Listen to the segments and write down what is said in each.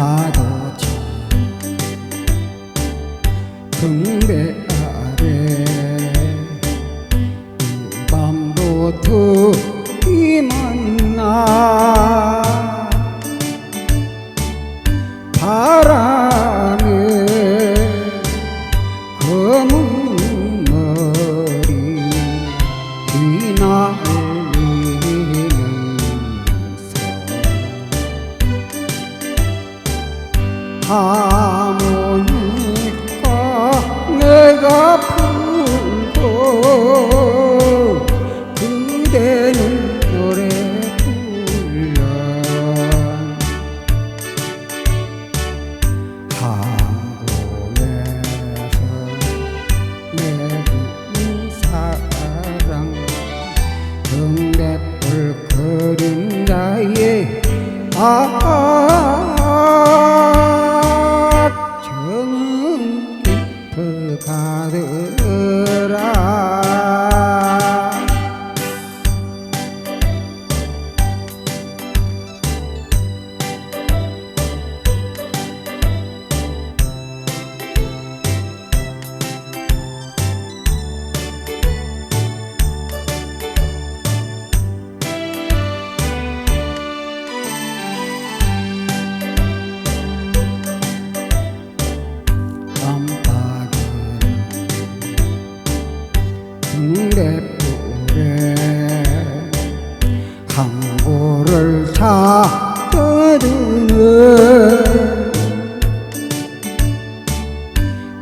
राधा 하모니까 내가 불고 그대는 노래 불러 한국에서 내린 사랑 등대불 그린 나의 아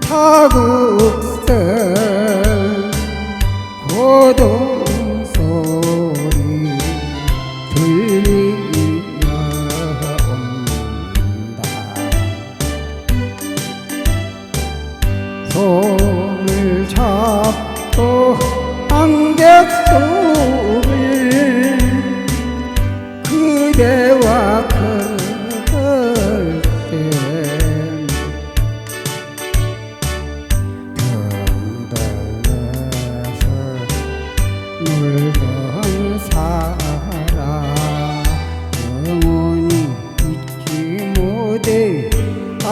타국선 고동 소리 들리며 온다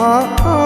Oh. oh.